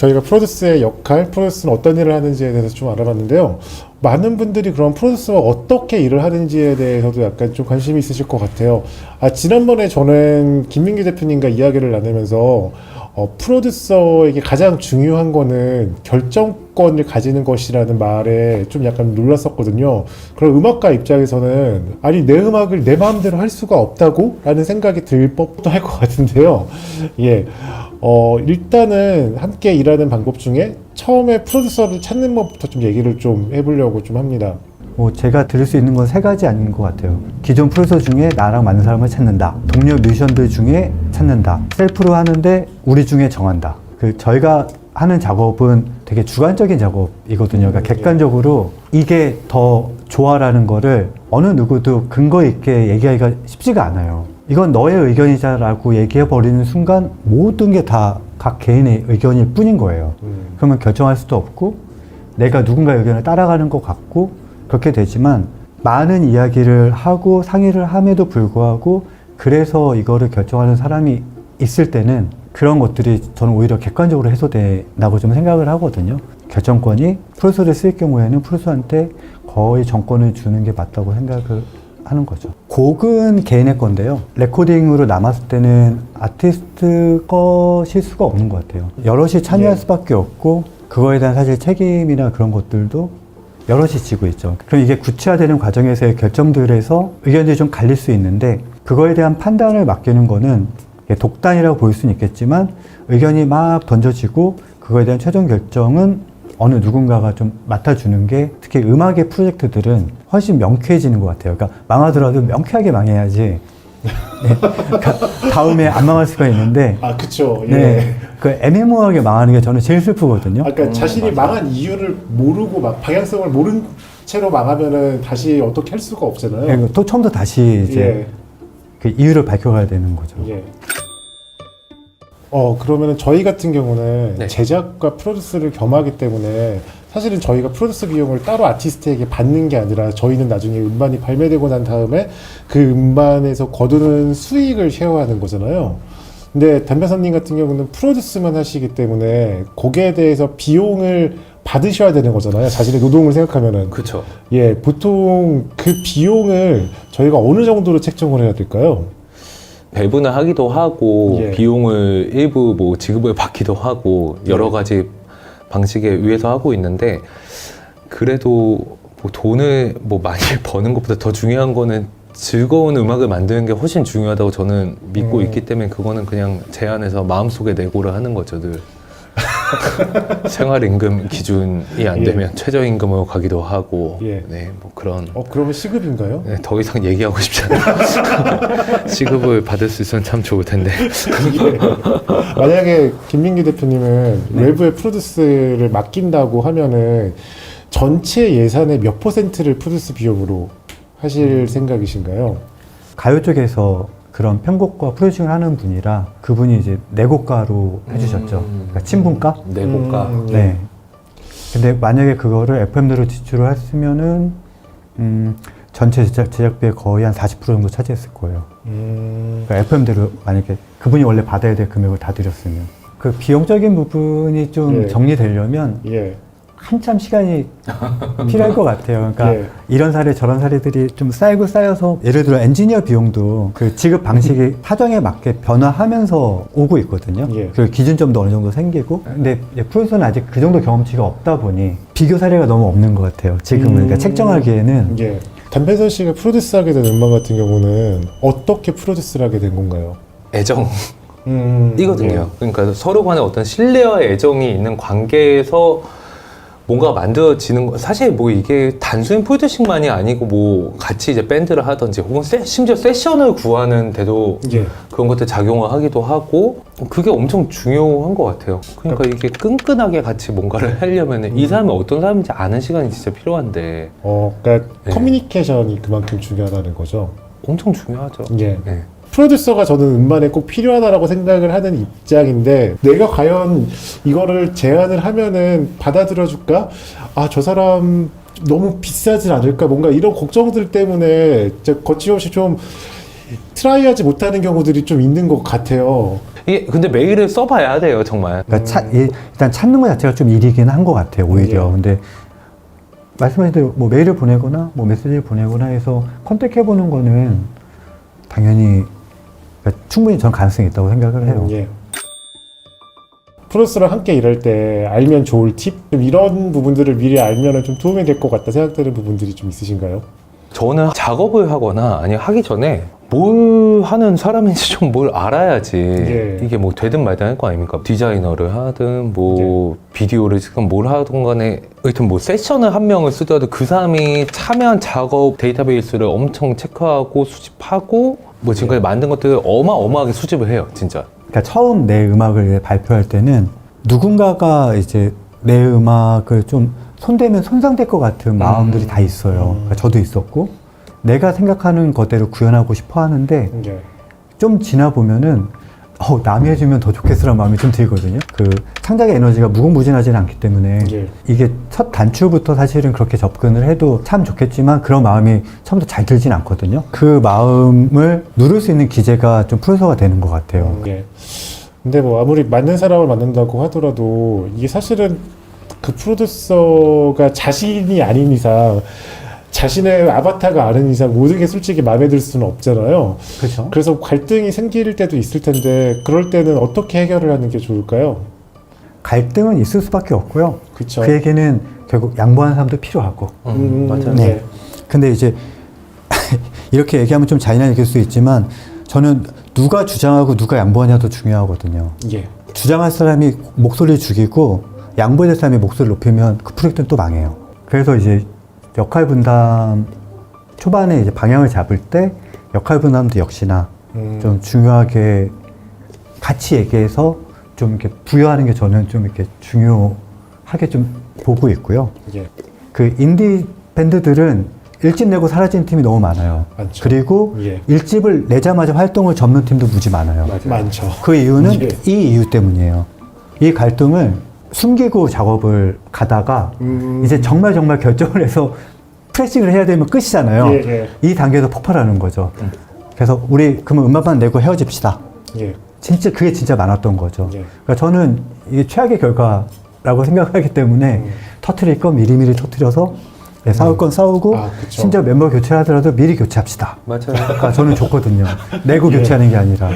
저희가 프로듀스의 역할, 프로듀스는 어떤 일을 하는지에 대해서 좀 알아봤는데요. 많은 분들이 그런 프로듀스가 어떻게 일을 하는지에 대해서도 약간 좀 관심이 있으실 것 같아요. 아, 지난번에 저는 김민기 대표님과 이야기를 나누면서 어, 프로듀서에게 가장 중요한 거는 결정권을 가지는 것이라는 말에 좀 약간 놀랐었거든요. 그럼 음악가 입장에서는 아니 내 음악을 내 마음대로 할 수가 없다고? 라는 생각이 들 법도 할 것 같은데요. 예. 어, 일단은 함께 일하는 방법 중에 처음에 프로듀서를 찾는 법부터 좀 얘기를 좀 해보려고 좀 합니다. 뭐 제가 들을 수 있는 건 세 가지 아닌 것 같아요. 기존 프로듀서 중에 나랑 맞는 사람을 찾는다. 동료 뮤지션들 중에 찾는다. 셀프로 하는데 우리 중에 정한다. 그 저희가 하는 작업은 되게 주관적인 작업이거든요. 그러니까 객관적으로 이게 더 좋아라는 거를 어느 누구도 근거 있게 얘기하기가 쉽지가 않아요. 이건 너의 의견이자라고 얘기해 버리는 순간 모든 게 다 각 개인의 의견일 뿐인 거예요. 그러면 결정할 수도 없고 내가 누군가의 의견을 따라가는 것 같고 그렇게 되지만 많은 이야기를 하고 상의를 함에도 불구하고 그래서 이거를 결정하는 사람이 있을 때는 그런 것들이 저는 오히려 객관적으로 해소된다고 좀 생각을 하거든요. 결정권이 프로듀서를 쓸 경우에는 프로듀서한테 거의 정권을 주는 게 맞다고 생각을 하는 거죠. 곡은 개인의 건데요. 레코딩으로 남았을 때는 아티스트 거 실수가 없는 것 같아요. 여럿이 참여할 예. 수밖에 없고 그거에 대한 사실 책임이나 그런 것들도 여럿이 지고 있죠. 그럼 이게 구체화되는 과정에서의 결정들에서 의견들이 좀 갈릴 수 있는데 그거에 대한 판단을 맡기는 거는 독단이라고 보일 수는 있겠지만 의견이 막 던져지고 그거에 대한 최종 결정은 어느 누군가가 좀 맡아주는 게 특히 음악의 프로젝트들은 훨씬 명쾌해지는 것 같아요. 그러니까 망하더라도 명쾌하게 망해야지. 네. 그러니까 다음에 안 망할 수가 있는데 아, 그쵸. 예. 네. 그 애매모호하게 망하는 게 저는 제일 슬프거든요. 아까 자신이 망한 이유를 모르고 막 방향성을 모른 채로 망하면은 다시 어떻게 할 수가 없잖아요. 그리고 또 처음부터 다시 이제 예. 그 이유를 밝혀가야 되는 거죠. 예. 어 그러면은 저희 같은 경우는 네. 제작과 프로듀스를 겸하기 때문에 사실은 저희가 프로듀스 비용을 따로 아티스트에게 받는 게 아니라 저희는 나중에 음반이 발매되고 난 다음에 그 음반에서 거두는 수익을 쉐어하는 거잖아요. 근데 담배선님 같은 경우는 프로듀스만 하시기 때문에 곡에 대해서 비용을 받으셔야 되는 거잖아요. 자신의 노동을 생각하면은. 그쵸. 예, 보통 그 비용을 저희가 어느 정도로 책정을 해야 될까요? 배분을 하기도 하고 예. 비용을 일부 뭐 지급을 받기도 하고 여러 네. 가지 방식에 의해서 하고 있는데 그래도 뭐 돈을 뭐 많이 버는 것보다 더 중요한 거는 즐거운 음악을 만드는 게 훨씬 중요하다고 저는 믿고 음. 있기 때문에 그거는 그냥 제 안에서 마음속에 내고를 하는 거죠 늘 생활임금 기준이 안 예. 되면 최저임금으로 가기도 하고 예. 네뭐 그런 어, 그러면 시급인가요? 네, 더 이상 얘기하고 싶지 않아요. 시급을 받을 수 있으면 참 좋을 텐데. 만약에 김민기 대표님은 외부의 프로듀스를 맡긴다고 하면은 전체 예산의 몇 퍼센트를 프로듀스 비용으로 하실 생각이신가요? 가요 쪽에서 그런 편곡과 프로듀싱을 하는 분이라 그분이 이제 해주셨죠. 음. 그러니까 친분가? 음, 예. 네. 근데 만약에 그거를 FM대로 지출을 했으면은 음, 전체 제작, 제작비의 거의 한 40% 정도 차지했을 거예요. 음, 그러니까 FM대로 만약에 그분이 원래 받아야 될 금액을 다 드렸으면 그 비용적인 부분이 좀 예. 정리되려면 예. 한참 시간이 필요할 것 같아요. 그러니까 예. 이런 사례 저런 사례들이 좀 쌓이고 쌓여서 예를 들어 엔지니어 비용도 그 지급 방식이 사정에 맞게 변화하면서 오고 있거든요. 예. 그 기준점도 어느 정도 생기고 근데 이제 프로듀서는 아직 그 정도 경험치가 없다 보니 비교 사례가 너무 없는 것 같아요. 지금은 그러니까 음. 책정하기에는 예. 담배선 씨가 프로듀스하게 된 음반 같은 경우는 어떻게 프로듀스를 하게 된 건가요? 애정. 음, 이거든요. 그러니까 서로 간에 어떤 신뢰와 애정이 있는 관계에서 뭔가 만들어지는 거 사실 뭐 이게 단순히 프로듀싱만이 아니고 뭐 같이 이제 밴드를 하든지 혹은 세- 심지어 세션을 구하는 데도 예. 예. 그런 것들 작용을 하기도 하고 그게 엄청 중요한 것 같아요. 그러니까 이게 끈끈하게 같이 뭔가를 하려면 이 사람이 어떤 사람인지 아는 시간이 진짜 필요한데 어, 그러니까 네. 커뮤니케이션이 그만큼 중요하다는 거죠. 엄청 중요하죠. 예. 네. 프로듀서가 저는 음반에 꼭 필요하다라고 생각을 하는 입장인데 내가 과연 이거를 제안을 하면은 받아들여 줄까? 아 저 사람 너무 비싸진 않을까? 뭔가 이런 걱정들 때문에 거침없이 좀 트라이하지 못하는 경우들이 좀 있는 것 같아요. 이게 근데 메일을 써봐야 돼요 정말. 그러니까 차- 이- 일단 찾는 것 자체가 좀 일이긴 한 것 같아요 오히려 예. 근데 말씀하신 대로 뭐 메일을 보내거나 뭐 메시지를 보내거나 해서 컨택해 보는 거는 당연히 그러니까 충분히 전 가능성이 있다고 생각을 해요 예. 프로듀스랑 함께 일할 때 알면 좋을 팁? 좀 이런 부분들을 미리 알면 좀 도움이 될 것 같다 생각되는 부분들이 좀 있으신가요? 저는 작업을 하거나 아니 하기 전에 뭘 하는 사람인지 좀 뭘 알아야지 예. 이게 뭐 되든 말든 할 거 아닙니까 디자이너를 하든 뭐 비디오를 지금 뭘 하든 간에 하여튼 뭐 세션을 한 명을 쓰더라도 그 사람이 참여한 작업 데이터베이스를 엄청 체크하고 수집하고 뭐 지금까지 만든 것들을 어마어마하게 수집을 해요 진짜 그러니까 처음 내 음악을 발표할 때는 누군가가 이제 내 음악을 좀 손대면 손상될 것 같은 마음들이 다 있어요. 그러니까 저도 있었고 내가 생각하는 것대로 구현하고 싶어 하는데 예. 좀 지나 보면은 어, 남이 해주면 더 좋겠으라는 마음이 좀 들거든요. 그 창작의 에너지가 무궁무진하지는 않기 때문에 예. 이게 첫 단추부터 사실은 그렇게 접근을 해도 참 좋겠지만 그런 마음이 처음부터 잘 들진 않거든요. 그 마음을 누를 수 있는 기재가 좀 프로서가 되는 것 같아요. 예. 근데 뭐 아무리 맞는 사람을 만난다고 하더라도 이게 사실은 그 프로듀서가 자신이 아닌 이상 자신의 아바타가 아닌 이상 모든 게 솔직히 마음에 들 수는 없잖아요. 그렇죠. 그래서 갈등이 생길 때도 있을 텐데 그럴 때는 어떻게 해결을 하는 게 좋을까요? 갈등은 있을 수밖에 없고요. 그렇죠. 그에게는 결국 양보하는 사람도 필요하고. 음, 맞아요 네. 근데 이제 이렇게 얘기하면 좀 잔인하게 느낄 수 있지만 저는 누가 주장하고 누가 양보하냐도 중요하거든요. 예. 주장할 사람이 목소리를 죽이고 양보할 사람이 목소리를 높이면 그 프로젝트는 또 망해요. 그래서 이제 역할 분담 초반에 이제 방향을 잡을 때 역할 분담도 역시나 음. 좀 중요하게 같이 얘기해서 좀 이렇게 부여하는 게 저는 좀 이렇게 중요하게 좀 보고 있고요. 예. 그 인디 밴드들은 일집 내고 사라진 팀이 너무 많아요. 많죠. 그리고 예. 일집을 내자마자 활동을 접는 팀도 무지 많아요. 많죠. 그 이유는 예. 이 이유 때문이에요. 이 갈등을 숨기고 작업을 가다가 음. 이제 정말 정말 결정을 해서 프레싱을 해야 되면 끝이잖아요. 예, 예. 이 단계에서 폭발하는 거죠. 그래서 우리 그러면 음악만 내고 헤어집시다. 예. 진짜 그게 진짜 많았던 거죠. 예. 그러니까 저는 이게 최악의 결과라고 생각하기 때문에 음. 터트릴 건 미리미리 터트려서 네, 싸울 건 싸우고 아, 그쵸. 심지어 멤버 교체를 하더라도 미리 교체합시다. 맞아요 그러니까 저는 좋거든요. 내고 교체하는 게 아니라.